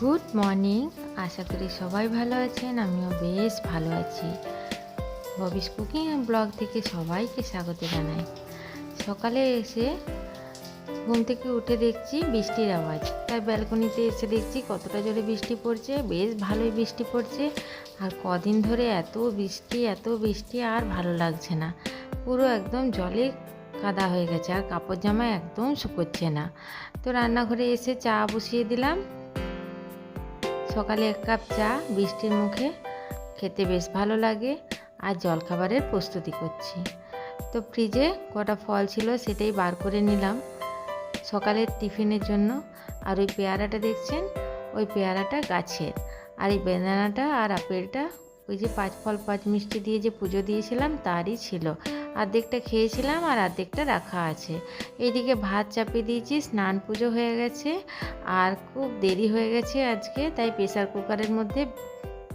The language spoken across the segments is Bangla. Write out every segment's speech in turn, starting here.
গুড মর্নিং আশা করি সবাই ভালো আছেন, আমিও বেশ ভালো আছি। ববিস কুকিং ব্লগ থেকে সবাইকে স্বাগত জানাই। সকালে এসে ঘুম থেকে উঠে দেখছি বৃষ্টির আওয়াজ। তাই ব্যালকনিতে এসে দেখছি কতটা জোরে বৃষ্টি পড়ছে, বেশ ভালোই বৃষ্টি পড়ছে। আর কদিন ধরে এত বৃষ্টি এত বৃষ্টি আর ভালো লাগছে না। পুরো একদম জলে কাদা হয়ে গেছে, আর কাপড় জামা একদম শুকোচ্ছে না। তো রান্নাঘরে এসে চা বসিয়ে দিলাম। সকালে এক কাপ চা, বৃষ্টির মুখে খেতে বেশ ভালো লাগে আর জলখাবারের প্রস্তুতি করছি। তো ফ্রিজে কটা ফল ছিল সেটাই বার করে নিলাম। সকালের টিফিনের জন্য আর ওই পেয়ারাটা দেখছেন? ওই পেয়ারাটা গাছের। আর এই বেদানাটা আর আপেলটা ওই যে পাঁচ ফল, পাঁচ মিষ্টি দিয়ে যে পুজো দিয়েছিলাম তারই ছিল। অর্ধেকটা খেয়েছিলাম আর অর্ধেকটা রাখা আছে। এইদিকে ভাত চাপিয়ে দিয়েছি, স্নান পুজো হয়ে গেছে আর খুব দেরি হয়ে গেছে আজকে, তাই প্রেসার কুকারের মধ্যে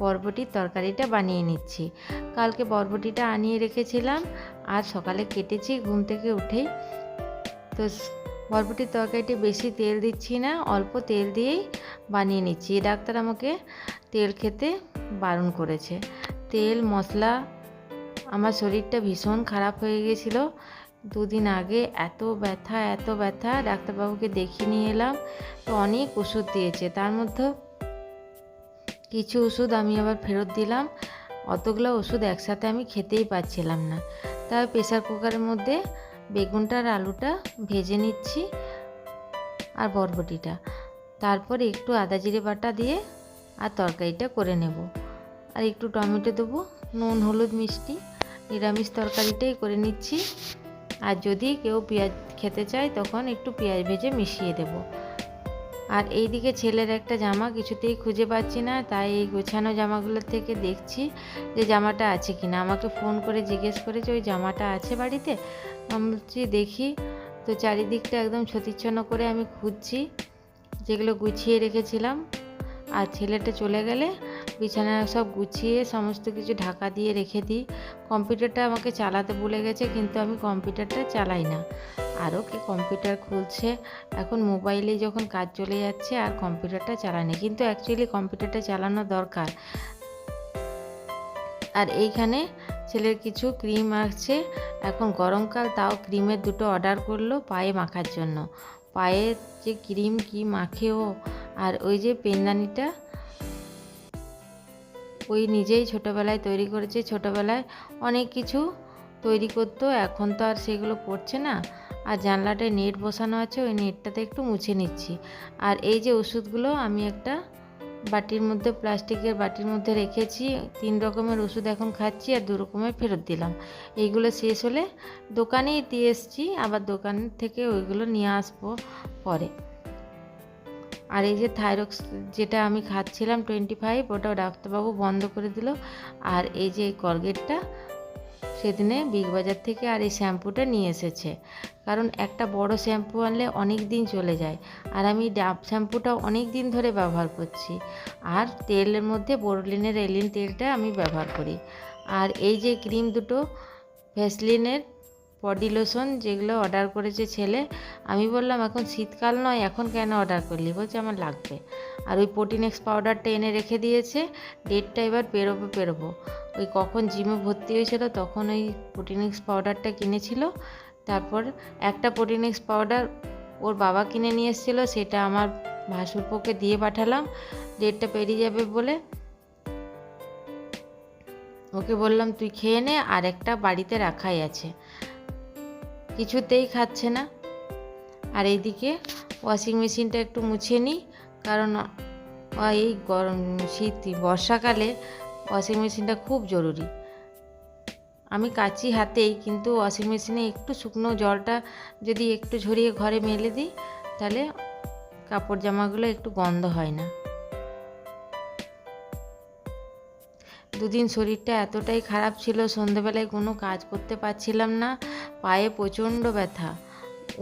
বরবটির তরকারিটা বানিয়ে নিচ্ছি। কালকে বরবটিটা আনিয়ে রেখেছিলাম আর সকালে কেটেছি ঘুম থেকে উঠেই। তো বরবটির তরকারিটি বেশি তেল দিচ্ছি না, অল্প তেল দিয়েই বানিয়ে নিচ্ছি। ডাক্তার আমাকে তেল খেতে বারণ করেছে। তেল, মশলা, আমার শরীরটা ভীষণ খারাপ হয়ে গেছিল। দুদিন আগে এত ব্যথা এত ব্যথা, ডাক্তারবাবুকে দেখিয়ে নিয়ে এলাম। তো অনেক ওষুধ দিয়েছে। তার মধ্যে কিছু ওষুধ আমি আবার ফেরত দিলাম। অতগুলো ওষুধ একসাথে আমি খেতেই পাচ্ছিলাম না। তাই প্রেসার কুকারের মধ্যে বেগুনটা আর আলুটা ভেজে নিচ্ছি আর বরবটিটা। তারপর একটু আদা জিরে বাটা দিয়ে আর তরকারিটা করে নেব। আর একটু টমেটো দেবো, নুন, হলুদ, মিষ্টি, নিরামিষ তরকারিটাই করে নিচ্ছি। আর যদি কেউ পেঁয়াজ খেতে চায় তখন একটু পেঁয়াজ ভেজে মিশিয়ে দেব। আর এইদিকে ছেলের একটা জামা, কিছুতেই খুঁজে পাচ্ছি না, তাই এই গোছানো জামাগুলোর থেকে দেখছি যে জামাটা আছে কি না আমাকে ফোন করে জিজ্ঞেস করেছে, ওই জামাটা আছে বাড়িতে? আমি বলছি, দেখি। তো চারিদিকটা একদম ছতিচ্ছন্ন করে আমি খুঁজছি, যেগুলো গুছিয়ে রেখেছিলাম। আর ছেলেটা চলে গেলে বিছানা সব গুছিয়ে সমস্ত কিছু ঢাকা দিয়ে রেখে দিই। কম্পিউটারটা আমাকে চালাতে ভুলে গেছে, কিন্তু আমি কম্পিউটারটা চালাই না। আরও কি কম্পিউটার খুলছে? এখন মোবাইলে যখন কাজ চলে যাচ্ছে আর কম্পিউটারটা চালানি, কিন্তু অ্যাকচুয়ালি কম্পিউটারটা চালানো দরকার। আর এইখানে ছেলের কিছু ক্রিম আসছে, এখন গরমকাল, তাও ক্রিমের দুটো অর্ডার করল পায়ে মাখার জন্য। পায়ে যে ক্রিম কি মাখে ও আর ওই যে পেনদানিটা ওই নিজেই ছোটোবেলায় তৈরি করেছে, ছোটোবেলায় অনেক কিছু তৈরি করতো, এখন তো আর সেগুলো পড়ছে না। আর জানলাটায় নেট বসানো আছে, ওই নেটটাতে একটু মুছে নিচ্ছি। আর এই যে ওষুধগুলো আমি একটা বাটির মধ্যে, প্লাস্টিকের বাটির মধ্যে রেখেছি, তিন রকমের ওষুধ এখন খাচ্ছি আর দু রকমের ফেরত দিলাম। এইগুলো শেষ হলে দোকানেই দিয়ে এসছি, আবার দোকান থেকে ওইগুলো নিয়ে আসব পরে। আর এই যে থাইরক্স যেটা আমি খাচ্ছিলাম টোয়েন্টি ফাইভ ওটাও ডাক্তারবাবু বন্ধ করে দিল। আর এই যে এই কলগেটটা সেদিনে বিগ বাজার থেকে আর এই শ্যাম্পুটা নিয়ে এসেছে। কারণ একটা বড় শ্যাম্পু আনলে অনেক দিন চলে যায়। আর আমি ডাব শ্যাম্পুটা অনেক দিন ধরে ব্যবহার করছি। আর তেলের মধ্যে বোরলিনের এলিন তেলটা আমি ব্যবহার করি। আর এই যে ক্রিম দুটো, ভ্যাসলিনের বডি লোশন যেগুলো অর্ডার করেছে ছেলে, আমি বললাম, এখন শীতকাল নয়, এখন কেন অর্ডার করলি? বলছে, আমার লাগবে। আর ওই প্রোটিনেক্স পাউডারটা এনে রেখে দিয়েছে ডেটটা এবার পেরোবো পেরোবো। ওই কখন জিমে ভর্তি হয়েছিল তখন ওই প্রোটিনেক্স পাউডারটা কিনেছিল। তারপর একটা প্রোটিনেক্স পাউডার ওর বাবা কিনে নিয়ে এসেছিল, সেটা আমার ভাসুরপোকে দিয়ে পাঠালাম ডেটটা পেরিয়ে যাবে বলে। ওকে বললাম, তুই খেয়ে নে, আর একটা বাড়িতে রাখাই আছে। কিছুতেই খাচ্ছে না। আর এইদিকে ওয়াশিং মেশিনটা একটু মুছে নিই, কারণ এই গরম শীত, বর্ষাকালে ওয়াশিং মেশিনটা খুব জরুরি। আমি কাচি হাতেই, কিন্তু ওয়াশিং মেশিনে একটু শুকনো জলটা যদি একটু ঝরিয়ে ঘরে মেলে দিই, তাহলে কাপড় জামাগুলো একটু গন্ধ হয় না। দুদিন শরীরটা এতটাই খারাপ ছিল, সন্ধেবেলায় কোনো কাজ করতে পারছিলাম না, পায়ে প্রচণ্ড ব্যথা।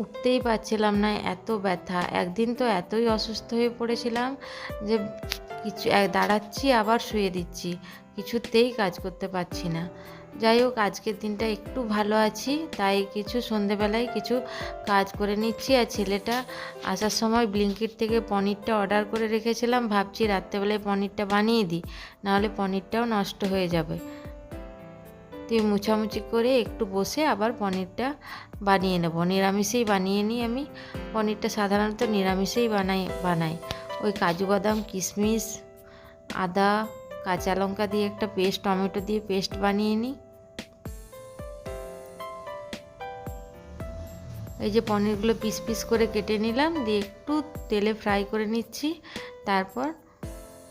উঠতেই পারছিলাম না, এত ব্যথা। একদিন তো এতই অসুস্থ হয়ে পড়েছিলাম যে কিছু দাঁড়াচ্ছি, আবার শুয়ে দিচ্ছি। কিছুতেই কাজ করতে পারছি না। যাই হোক, আজকের দিনটা একটু ভালো আছি, তাই কিছু সন্ধেবেলায় কিছু কাজ করে নিচ্ছি আর ছেলেটা আসার সময় ব্লিঙ্কিট থেকে পনিরটা অর্ডার করে রেখেছিলাম, ভাবছি রাত্রেবেলায় পনিরটা বানিয়ে দিই, নাহলে পনিরটাও নষ্ট হয়ে যাবে। তুই মুছামুছি করে একটু বসে আবার পনিরটা বানিয়ে নেব নিরামিষেই বানিয়ে নিই আমি, পনিরটা সাধারণত নিরামিষেই বানাই বানাই। ওই কাজু বাদাম, কিশমিশ, আদা, কাঁচা লঙ্কা দিয়ে একটা পেস্ট, টমেটো দিয়ে পেস্ট বানিয়ে নিই এই যে পনিরগুলো পিস পিস করে কেটে নিলাম, দিয়ে একটু তেলে ফ্রাই করে নিচ্ছি, তারপর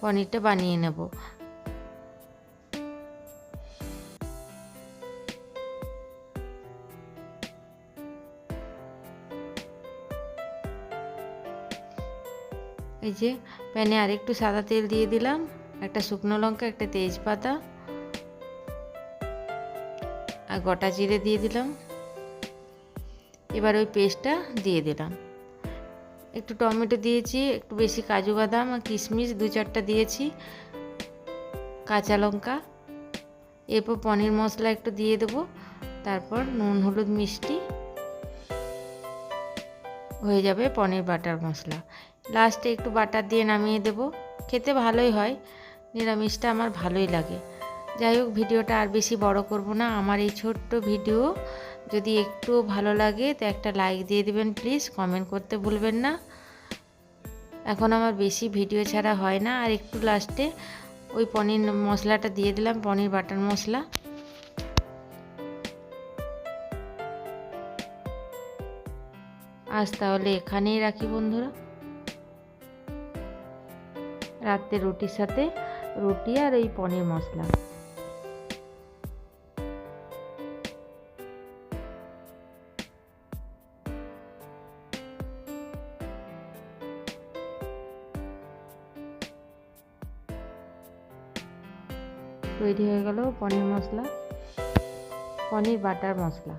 পনিরটা বানিয়ে নেব। এই যে প্যানে আরেকটু সাদা তেল দিয়ে দিলাম, একটা শুকনো লঙ্কা, একটা তেজপাতা, আর গোটা জিরে দিয়ে দিলাম। এবার ওই পেস্টটা দিয়ে দিলাম। একটু টমেটো দিয়েছি, একটু বেশি কাজু বাদাম আর কিশমিশ, দু চারটা দিয়েছি, কাঁচা লঙ্কা। এরপর পনির মশলা একটু দিয়ে দেবো, তারপর নুন, হলুদ, মিষ্টি। হয়ে যাবে পনির বাটার মশলা। লাস্টে একটু বাটার দিয়ে নামিয়ে দেব। খেতে ভালোই হয়, নিরামিষটা আমার ভালোই লাগে। যাই হোক, ভিডিওটা আর বেশি বড় করব না। আমার এই ছোট্ট ভিডিও যদি একটু ভালো লাগে, তো একটা লাইক দিয়ে দেবেন প্লিজ কমেন্ট করতে ভুলবেন না। এখন আমার বেশি ভিডিও ছাড়া হয় না, আর একটু লাস্টে ওই পনির মশলাটা দিয়ে দিলাম, পনির বাটার মশলা। আজ তাহলে এখানেই রাখি বন্ধুরা। রাত্রে রুটির সাথে রুটি আর এই পনির মশলা। তৈরি হয়ে গেল পনির মশলা পনির বাটার মশলা।